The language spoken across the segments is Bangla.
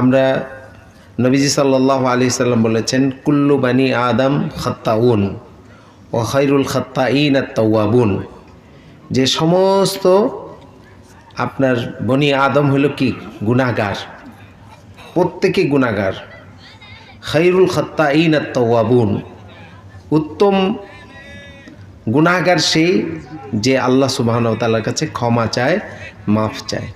আমরা নবীজি সাল্লাহ আলি সাল্লাম বলেছেন, কুল্লু বানি আদম খত্তাউন ও খৈরুল খত্তা ইন আত্তাউয়াবুন যে সমস্ত আপনার বনি আদম হলো কি? গুনাগার প্রত্যেকে গুনাগার খৈরুল খত্তা ইন আত্তাউয়াবুন উত্তম গুনাহগার সেই যে আল্লাহ সুবাহন তাল্লার কাছে ক্ষমা চায়, মাফ চায়।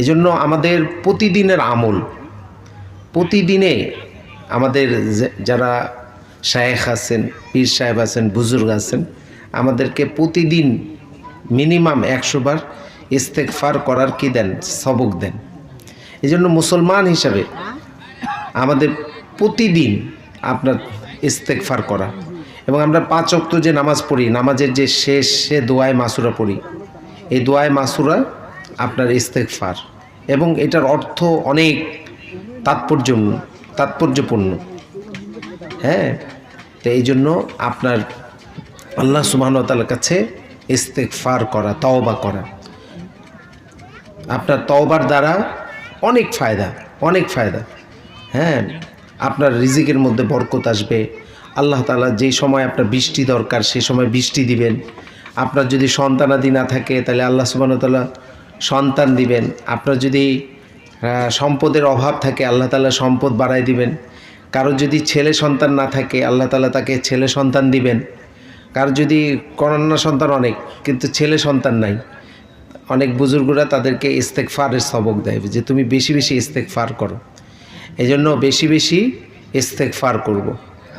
এই জন্য আমাদের প্রতিদিনের আমল, প্রতিদিনে আমাদের যারা শায়েখ আছেন, পীর সাহেব আছেন, বুজুর্গ আছেন, আমাদেরকে প্রতিদিন মিনিমাম একশো বার ইস্তেকফার করার কি দেন? সবক দেন। এই জন্য মুসলমান হিসাবে আমাদের প্রতিদিন আপনার ইস্তেকফার করা। এবং আমরা পাঁচ অক্ত যে নামাজ পড়ি, নামাজের যে শেষ সে দোয়ায় মাসুরা পড়ি, এই দোয়ায় মাসুরা আপনার ইস্তেকফার এবং এটার অর্থ অনেক তাৎপর্য তাৎপর্যপূর্ণ। হ্যাঁ? তো এই জন্য আপনার আল্লাহ সুবাহতালার কাছে ইস্তেকফার করা, তওবা করা। আপনার তওবার দ্বারা অনেক ফায়দা অনেক ফায়দা। হ্যাঁ? আপনার রিজিকের মধ্যে বরকত আসবে। আল্লাহ তালা যেই সময় আপনার বৃষ্টি দরকার সেই সময় বৃষ্টি দিবেন। আপনার যদি সন্তানাদি না থাকে, তাহলে আল্লাহ সুবাহতাল্লাহ সন্তান দিবেন। আপনার যদি সম্পদের অভাব থাকে আল্লাহ তালা সম্পদ বাড়াই দিবেন। কারও যদি ছেলে সন্তান না থাকে আল্লাহ তালা তাকে ছেলে সন্তান দিবেন। কারও যদি কন্যা সন্তান অনেক কিন্তু ছেলে সন্তান নাই। অনেক বুজুর্গরা তাদেরকে ইস্তেকফারের সবক দেয় যে তুমি বেশি বেশি ইস্তেকফার করো। এই জন্য বেশি বেশি ইস্তেকফার করব।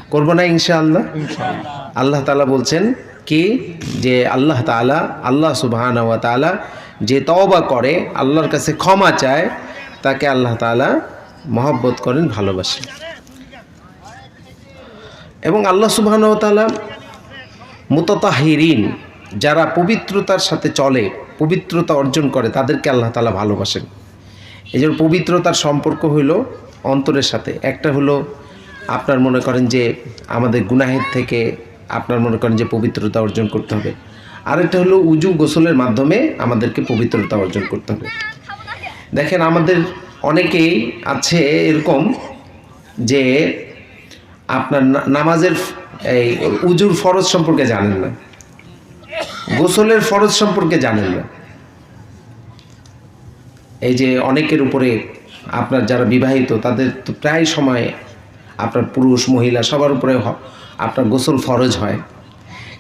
করব না ইনশাআল্লাহ? আল্লাহ আল্লাহ তালা বলছেন কি? যে আল্লাহ তালা আল্লাহ সুবাহান তালা যে তওবা করে, আল্লাহর কাছে ক্ষমা চায়, তাকে আল্লাহ তালা মহব্বত করেন, ভালোবাসেন। এবং আল্লাহ সুবাহান ওয়া তালা মুততাহিরিন, যারা পবিত্রতার সাথে চলে, পবিত্রতা অর্জন করে, তাদেরকে আল্লাহ তালা ভালোবাসেন। এই জন্য পবিত্রতার সম্পর্ক হইল অন্তরের সাথে। একটা হলো আপনার মনে করেন যে আমাদের গুনাহের থেকে আপনার মনে করেন যে পবিত্রতা অর্জন করতে হবে। আরেকটা হলো উজু গোসলের মাধ্যমে আমাদেরকে পবিত্রতা অর্জন করতে হবে। দেখেন, আমাদের অনেকেই আছে এরকম যে আপনার নামাজের এই উজুর ফরজ সম্পর্কে জানেন না। গোসলের ফরজ সম্পর্কে জানেন না। এই যে অনেকের উপরে আপনার যারা বিবাহিত, তাদের তো প্রায় সময় আপনার পুরুষ, মহিলা সবার উপরে আপনার গোসল ফরজ হয়।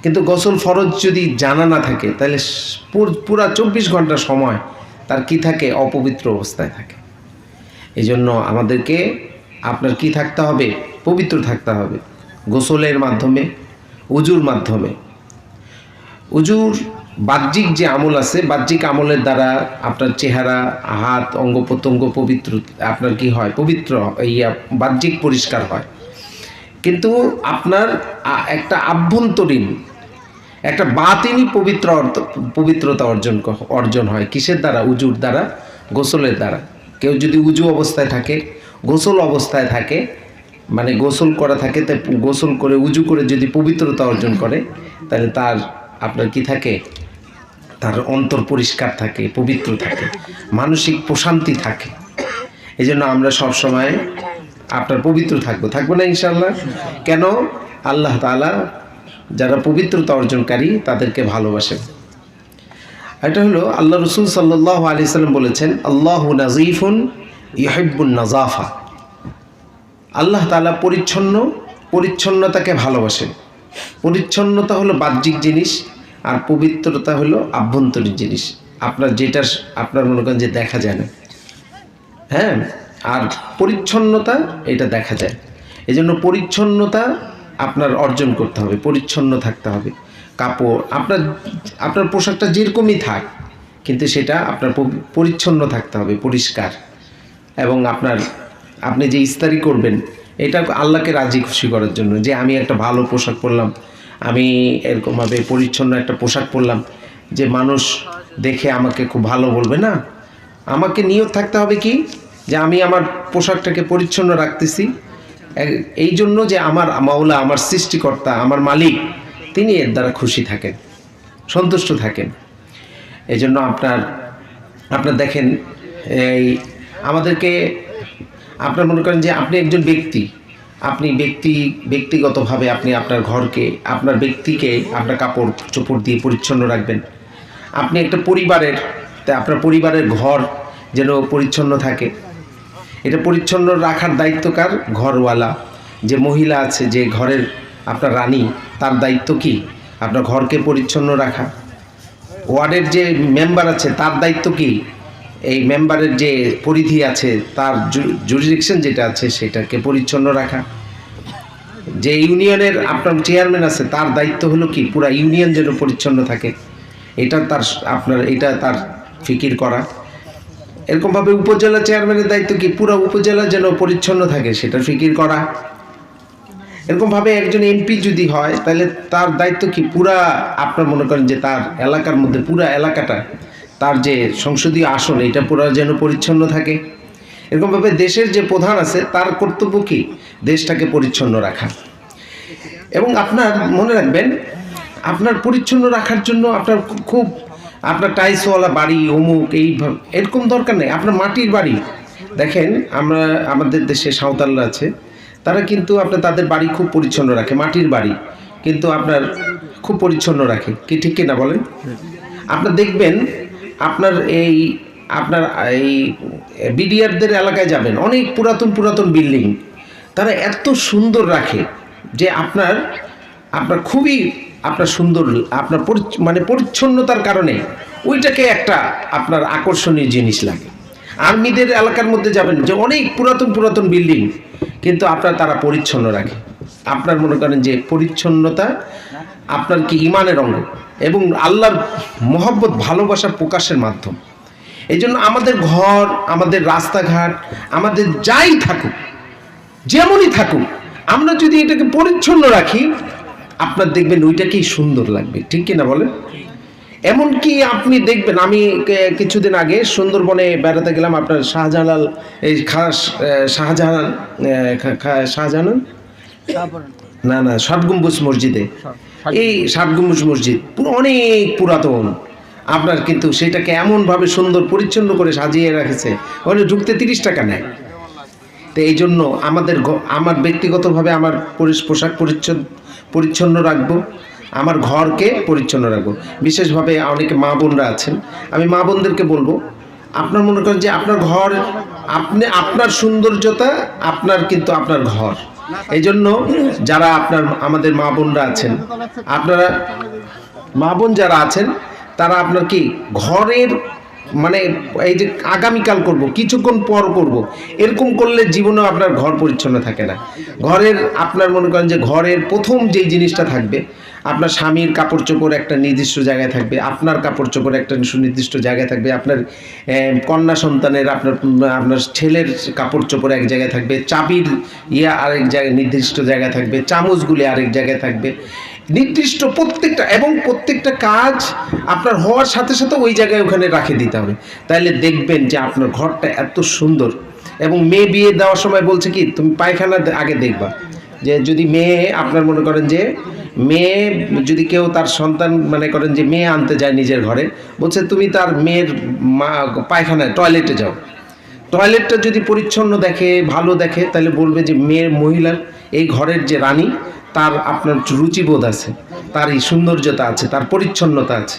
কিন্তু গোসল ফরজ যদি জানা না থাকে, তাহলে পুরা চব্বিশ ঘণ্টা সময় তার কি থাকে? অপবিত্র অবস্থায় থাকে। এই জন্য আমাদেরকে আপনার কি থাকতে হবে? পবিত্র থাকতে হবে। গোসলের মাধ্যমে, উজুর মাধ্যমে। উজুর বাহ্যিক যে আমল আছে, বাহ্যিক আমলের দ্বারা আপনার চেহারা, হাত, অঙ্গ প্রত্যঙ্গ পবিত্র, আপনার কি হয়? পবিত্র, ইয়া, বাহ্যিক পরিষ্কার হয়। কিন্তু আপনার একটা আভ্যন্তরীণ একটা বাতিনি পবিত্র পবিত্রতা অর্জন অর্জন হয়। কিসের দ্বারা? উজুর দ্বারা, গোসলের দ্বারা। কেউ যদি উজু অবস্থায় থাকে, গোসল অবস্থায় থাকে মানে গোসল করা থাকে তাই গোসল করে, উজু করে যদি পবিত্রতা অর্জন করে, তাহলে তার, আপনার কি থাকে? তার অন্তর পরিষ্কার থাকে, পবিত্র থাকে, মানসিক প্রশান্তি থাকে। এই জন্য আমরা সবসময় আপনার পবিত্র থাকব। থাকব না ইনশাল্লাহ কেন? আল্লাহ তাআলা যারা পবিত্রতা অর্জনকারী তাদেরকে ভালোবাসেন এটা হলো আল্লাহ রসুল সাল্লাহ আলি সাল্লাম বলেছেন, আল্লাহ নাজিফুন ইহিবুন নাজাফা আল্লাহ তাআলা পরিচ্ছন্ন, পরিচ্ছন্নতাকে ভালোবাসেন। পরিচ্ছন্নতা হলো বাহ্যিক জিনিস আর পবিত্রতা হলো আভ্যন্তরীণ জিনিস। আপনার যেটা আপনার মনে করেন যে দেখা যায় না। হ্যাঁ? আর পরিচ্ছন্নতা, এটা দেখা যায়। এই জন্য পরিচ্ছন্নতা আপনার অর্জন করতে হবে, পরিচ্ছন্ন থাকতে হবে। কাপড়, আপনার আপনার পোশাকটা যেরকমই থাক, কিন্তু সেটা আপনার পরিচ্ছন্ন থাকতে হবে, পরিষ্কার। এবং আপনার, আপনি যে ইস্তারি করবেন, এটা আল্লাহকে রাজি খুশি করার জন্য যে আমি একটা ভালো পোশাক পরলাম, আমি এরকমভাবে পরিচ্ছন্ন একটা পোশাক পরলাম, যে মানুষ দেখে আমাকে খুব ভালো বলবে না? আমাকে নিয়ত থাকতে হবে কি? যে আমি আমার পোশাকটাকে পরিচ্ছন্ন রাখতেছি এই জন্য যে আমার মাওলা, আমার সৃষ্টিকর্তা, আমার মালিক, তিনি এর দ্বারা খুশি থাকেন, সন্তুষ্ট থাকেন। এই জন্য আপনার আপনার দেখেন, এই আমাদেরকে, আপনার মনে করেন যে আপনি একজন ব্যক্তি, আপনি ব্যক্তি, ব্যক্তিগতভাবে আপনি আপনার ঘরকে, আপনার ব্যক্তিকে আপনার কাপড় চোপড় দিয়ে পরিচ্ছন্ন রাখবেন। আপনি একটা পরিবারের, তা আপনার পরিবারের ঘর যেন পরিচ্ছন্ন থাকে। এটা পরিচ্ছন্ন রাখার দায়িত্ব কার? ঘরওয়ালা। যে মহিলা আছে, যে ঘরের আপনার রানী, তার দায়িত্ব কি? আপনার ঘরকে পরিচ্ছন্ন রাখা। ওয়ার্ডের যে মেম্বার আছে, তার দায়িত্ব কি? এই মেম্বারের যে পরিধি আছে, তার জুরিডিকশন যেটা আছে, সেটাকে পরিচ্ছন্ন রাখা। যে ইউনিয়নের আপনার চেয়ারম্যান আছে, তার দায়িত্ব হলো কি? পুরা ইউনিয়ন যেন পরিচ্ছন্ন থাকে। এটা তার আপনার, এটা তার ফিকির করা। এরকমভাবে উপজেলা চেয়ারম্যানের দায়িত্ব কি? পুরো উপজেলা যেন পরিচ্ছন্ন থাকে, সেটা ফিকির করা। এরকমভাবে একজন এমপি যদি হয়, তাহলে তার দায়িত্ব কি? পুরা আপনার মনে করেন যে তার এলাকার মধ্যে, পুরা এলাকাটা তার যে সংসদীয় আসন, এটা পুরো যেন পরিচ্ছন্ন থাকে। এরকমভাবে দেশের যে প্রধান আছে, তার কর্তব্য কি? দেশটাকে পরিচ্ছন্ন রাখা। এবং আপনার, মনে রাখবেন, আপনার পরিচ্ছন্ন রাখার জন্য আপনার খুব আপনার টাইলসওয়ালা বাড়ি, অমুক, এই এরকম দরকার নেই। আপনার মাটির বাড়ি। দেখেন, আমরা, আমাদের দেশে সাঁওতালরা আছে। তারা কিন্তু আপনার, তাদের বাড়ি খুব পরিচ্ছন্ন রাখে, মাটির বাড়ি। কিন্তু আপনার খুব পরিচ্ছন্ন রাখে। কি, ঠিক কিনা বলেন? আপনার দেখবেন, আপনার এই আপনার এই বিডিআরদের এলাকায় যাবেন, অনেক পুরাতন পুরাতন বিল্ডিং। তারা এত সুন্দর রাখে যে আপনার আপনার খুবই আপনার সুন্দর, আপনার মানে পরিচ্ছন্নতার কারণে ওইটাকে একটা আপনার আকর্ষণীয় জিনিস লাগে। আর্মিদের এলাকার মধ্যে যাবেন, যে অনেক পুরাতন পুরাতন বিল্ডিং, কিন্তু আপনার তারা পরিচ্ছন্ন রাখে। আপনার মনে করেন যে পরিচ্ছন্নতা আপনার কি ইমানের অঙ্গ, এবং আল্লাহর মহব্বত, ভালোবাসা প্রকাশের মাধ্যম। এই জন্য আমাদের ঘর, আমাদের রাস্তাঘাট, আমাদের যাই থাকুক, যেমনই থাকুক, আমরা যদি এটাকে পরিচ্ছন্ন রাখি আপনার দেখবেন ওইটাকেই সুন্দর লাগবে ঠিক কিনা বলেন? এমনকি আপনি দেখবেন আমি কিছুদিন আগে সুন্দরবনে বেড়াতে গেলাম আপনার শাহজালাল এই খাস শাহজাহান শাহজাহান না না ষাট গম্বুজ মসজিদে এই ষাট গম্বুজ মসজিদ পুরো অনেক পুরাতন। আপনার কিন্তু সেটাকে এমনভাবে সুন্দর পরিচ্ছন্ন করে সাজিয়ে রেখেছে। ওখানে ঢুকতে তিরিশ টাকা নেয়। তো এই জন্য আমাদের আমার ব্যক্তিগতভাবে আমার পোশাক পরিচ্ছন্ন পরিচ্ছন্ন রাখব। আমার ঘরকে পরিচ্ছন্ন রাখব। বিশেষভাবে অনেকে মা বোনরা আছেন। আমি মা বোনদেরকে বলব, আপনার মনে করেন যে আপনার ঘর, আপনি আপনার সৌন্দর্যতা আপনার কিন্তু আপনার ঘর। এই জন্য যারা আপনার আমাদের মা বোনরা আছেন, আপনারা মা বোন যারা আছেন, তারা আপনার কি ঘরের মানে এই যে আগামীকাল করব, কিছুক্ষণ পর করব, এরকম করলে জীবনেও আপনার ঘর পরিচ্ছন্ন থাকে না। ঘরের, আপনার মনে করেন যে ঘরের প্রথম যেই জিনিসটা থাকবে, আপনার স্বামীর কাপড় চোপড় একটা নির্দিষ্ট জায়গায় থাকবে, আপনার কাপড় চোপড় একটা সুনির্দিষ্ট জায়গায় থাকবে, আপনার কন্যা সন্তানের, আপনার আপনার ছেলের কাপড় চোপড় এক জায়গায় থাকবে, চাবির ইয়া আরেক জায়গায়, নির্দিষ্ট জায়গায় থাকবে, চামচগুলি আরেক জায়গায় থাকবে। নির্দিষ্ট প্রত্যেকটা এবং প্রত্যেকটা কাজ আপনার হওয়ার সাথে সাথে ওই জায়গায় ওখানে রাখে দিতে হবে। তাহলে দেখবেন যে আপনার ঘরটা এত সুন্দর এবং মেয়ে বিয়ে দেওয়ার সময় বলছে কি, তুমি পায়খানা আগে দেখবা। যে যদি মেয়ে, আপনার মনে করেন যে মেয়ে যদি কেউ তার সন্তান মানে করেন যে মেয়ে আনতে যায় নিজের ঘরে, বলছে তুমি তার মেয়ের মা পায়খানায় টয়লেটে যাও। টয়লেটটা যদি পরিচ্ছন্ন দেখে, ভালো দেখে তাহলে বলবে যে মেয়ের মহিলার এই ঘরের যে রানী তার আপনার রুচিবোধ আছে, তার এই সৌন্দর্যতা আছে, তার পরিচ্ছন্নতা আছে।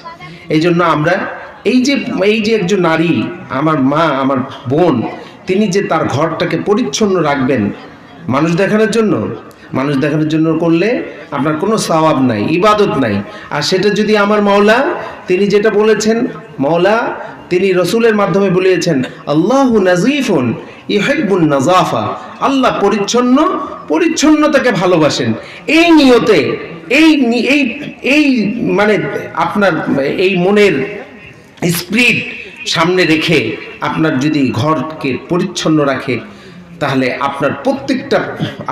এই জন্য আমরা এই যে এই যে একজন নারী, আমার মা, আমার বোন, তিনি যে তার ঘরটাকে পরিচ্ছন্ন রাখবেন, মানুষ দেখানোর জন্য মানুষ দেখানোর জন্য করলে আপনার কোনো সওয়াব নাই, ইবাদত নাই। আর সেটা যদি আমার মাওলা, তিনি যেটা বলেছেন, মাওলা, তিনি রসুলের মাধ্যমে বলিয়েছেন, আল্লাহ নাজিফুন ইহেবুন নাজাফা আল্লাহ পরিচ্ছন্ন, পরিচ্ছন্নতাকে ভালোবাসেন। এই নিয়তে, এই এই এই মানে আপনার, এই মনের স্পিরিট সামনে রেখে আপনার যদি ঘরকে পরিচ্ছন্ন রাখে তাহলে আপনার প্রত্যেকটা,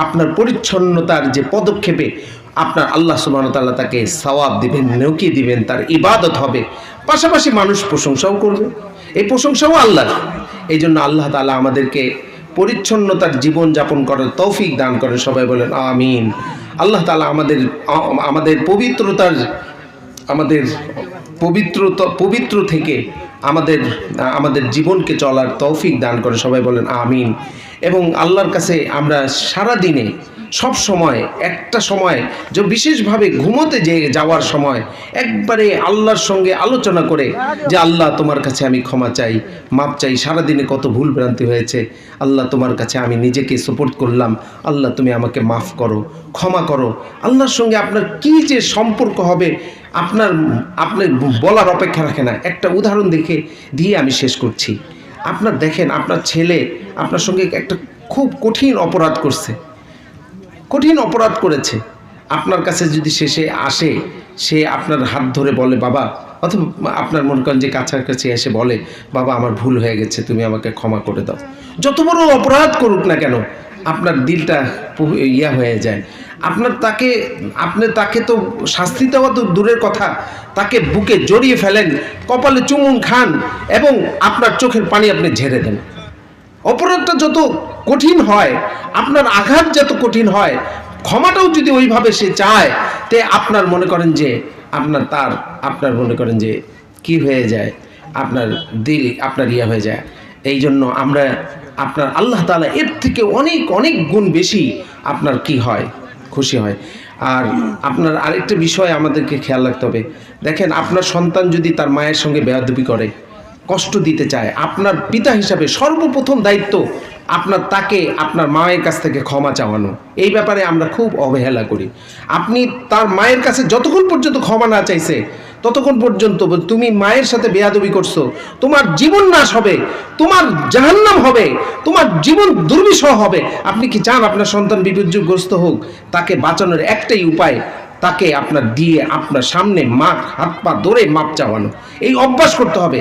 আপনার পরিচ্ছন্নতার যে পদক্ষেপে আপনার আল্লাহ সুবাহ তাল্লাহ তাকে সওয়াব দিবেন নেকি দিবেন, তার ইবাদত হবে। পাশাপাশি মানুষ প্রশংসাও করবে। এই প্রশংসাও আল্লাহ এই জন্য আল্লাহ তাআলা আমাদেরকে পরিচ্ছন্নতার জীবন যাপন করার তৌফিক দান করেন। সবাই বলেন, আমিন। আল্লাহ তালা আমাদের আমাদের পবিত্রতার, আমাদের পবিত্র পবিত্র থেকে আমাদের আমাদের জীবনকে চলার তৌফিক দান করে সবাই বলেন আমিন। এবং আল্লাহর কাছে আমরা সারা দিনে সব সময়, একটা সময়, যে বিশেষভাবে ঘুমোতে যে যাওয়ার সময়, একবারে আল্লাহর সঙ্গে আলোচনা করে যে আল্লাহ তোমার কাছে আমি ক্ষমা চাই, মাপ চাই, সারাদিনে কত ভুল ভ্রান্তি হয়েছে, আল্লাহ তোমার কাছে আমি নিজেকে সাপোর্ট করলাম, আল্লাহ তুমি আমাকে মাফ করো, ক্ষমা করো। আল্লাহর সঙ্গে আপনার কি যে সম্পর্ক হবে, আপনার আপনার বলার অপেক্ষা রাখে না। একটা উদাহরণ দেখে, দিয়ে আমি শেষ করছি। আপনার দেখেন, আপনার ছেলে আপনার সঙ্গে একটা খুব কঠিন অপরাধ করছে। কঠিন অপরাধ করেছে। আপনার কাছে যদি শেষে আসে, সে আপনার হাত ধরে বলে, বাবা, অথবা আপনার মনে করেন যে কাছাকাছি এসে বলে, বাবা, আমার ভুল হয়ে গেছে, তুমি আমাকে ক্ষমা করে দাও। যত বড় অপরাধ করুক না কেন, আপনার দিলটা ইয়া হয়ে যায়। আপনার তাকে আপনি তাকে তো শাস্তি দেওয়া তো দূরের কথা। তাকে বুকে জড়িয়ে ফেলেন, কপালে চুমুন খান এবং আপনার চোখের পানি আপনি ঝেড়ে দেন। অপরাধটা যত কঠিন হয়, আপনার আঘাত যত কঠিন হয়, ক্ষমাটাও যদি ওইভাবে সে চায়, তে আপনার মনে করেন যে আপনার তার, আপনার মনে করেন যে কি হয়ে যায়, আপনার দিল, আপনার ইয়া হয়ে যায়। এই জন্য আমরা, আপনার আল্লাহ তাআলা এর থেকে অনেক অনেক গুণ বেশি আপনার কি হয়, খুশি হয়। আর আপনার আরেকটা বিষয় আমাদেরকে খেয়াল রাখতে হবে। দেখেন, আপনার সন্তান যদি তার মায়ের সঙ্গে বেয়াদবি করে কষ্ট দিতে চায়। আপনার পিতা হিসাবে সর্বপ্রথম দায়িত্ব আপনার তাকে, আপনার মায়ের কাছ থেকে ক্ষমা চাওয়ানো। এই ব্যাপারে আমরা খুব অবহেলা করি। আপনি তার মায়ের কাছে যতক্ষণ পর্যন্ত ক্ষমা না চাইছে, ততক্ষণ পর্যন্ত তুমি মায়ের সাথে বেয়াদবি করছ। তোমার জীবন নাশ হবে, তোমার জাহান্নাম হবে, তোমার জীবন দুর্বিষহ হবে। আপনি কি চান আপনার সন্তান বিপর্যয়গ্রস্ত হোক? তাকে বাঁচানোর একটাই উপায়, তাকে আপনার দিয়ে আপনার সামনে মাপ হাত পা ধরে মাপ চাওয়ানো। এই অভ্যাস করতে হবে।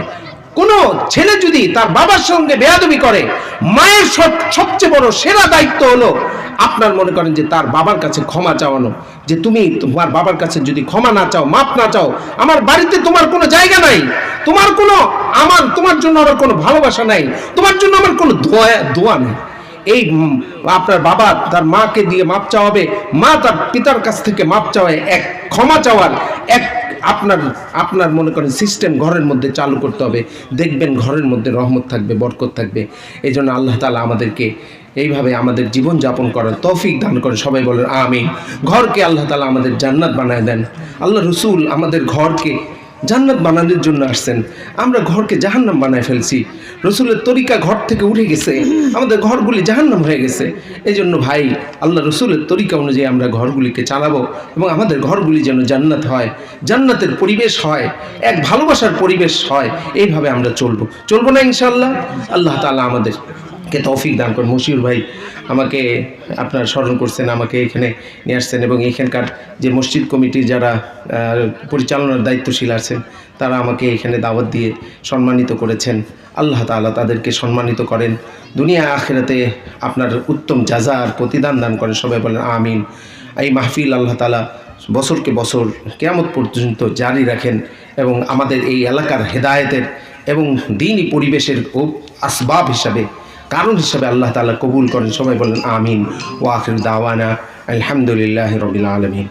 কোনো ছেলে যদি তার বাবার সঙ্গে বেয়াদবি করে, মায়ের সব- সবচেয়ে বড় সেরা দায়িত্ব হলো আপনার মনে করেন যে তার বাবার কাছে ক্ষমা চাওয়ানো, যে তুমি তোমার বাবার কাছে যদি ক্ষমা না চাও মাপ না চাও, আমার বাড়িতে তোমার কোনো জায়গা নাই, তোমার কোনো, আমার, তোমার জন্য আমার কোনো ভালোবাসা নাই, তোমার জন্য আমার কোনো দোয়া দোয়া নেই। এই আপনার বাবা তার মাকে দিয়ে মাপ চাওয়াবে, মা তার পিতার কাছ থেকে মাপ চাওয়ায় এক, ক্ষমা চাওয়ার এক আপনার আপনার মনে করেন সিস্টেম ঘরের মধ্যে চালু করতে হবে। দেখবেন ঘরের মধ্যে রহমত থাকবে, বরকত থাকবে। এই জন্য আল্লাহ তালা আমাদেরকে এইভাবে আমাদের জীবন যাপন করার তৌফিক দান করে সবাই বলেন আমি ঘরকে আল্লাহ তালা আমাদের জান্নাত বানায় দেন। আল্লাহ রসুল আমাদের ঘরকে জান্নাত বানানোর জন্য আসছেন। আমরা ঘরকে জাহান্নাম বানায় ফেলছি। রসুলের তরিকা ঘর থেকে উঠে গেছে। আমাদের ঘরগুলি জাহান্নাম হয়ে গেছে। এই জন্য ভাই, আল্লাহ রসুলের তরিকা অনুযায়ী আমরা ঘরগুলিকে চালাবো এবং আমাদের ঘরগুলি যেন জান্নাত হয়। জান্নাতের পরিবেশ হয়, এক ভালোবাসার পরিবেশ হয়। এইভাবে আমরা চলবো। চলবো না ইনশাল্লাহ আল্লাহ তাআলা আমাদের কে তৌফিক দান করুন। মশিউর ভাই আমাকে আপনার স্মরণ করছেন, আমাকে এখানে নিয়ে আসছেন এবং এখানকার যে মসজিদ কমিটির যারা পরিচালনার দায়িত্বশীল আছেন, তারা আমাকে এখানে দাওয়াত দিয়ে সম্মানিত করেছেন। আল্লাহ তাআলা তাদেরকে সম্মানিত করেন। দুনিয়া আখেরাতে আপনার উত্তম যাজার প্রতিদান দান করেন, সবাই বলেন আমিন। এই মাহফিল আল্লাহ তাআলা বছরকে বছর, কেয়ামত পর্যন্ত জারি রাখেন এবং আমাদের এই এলাকার হেদায়েতের এবং দিনই পরিবেশের আসবাব হিসাবে কারণ হিসাবে আল্লাহ তালা কবুল করেন। সবাই বলেন আমিন। ওয়াকির দাওয়ানা আলহামদুলিল্লাহ রবিল আলমিন।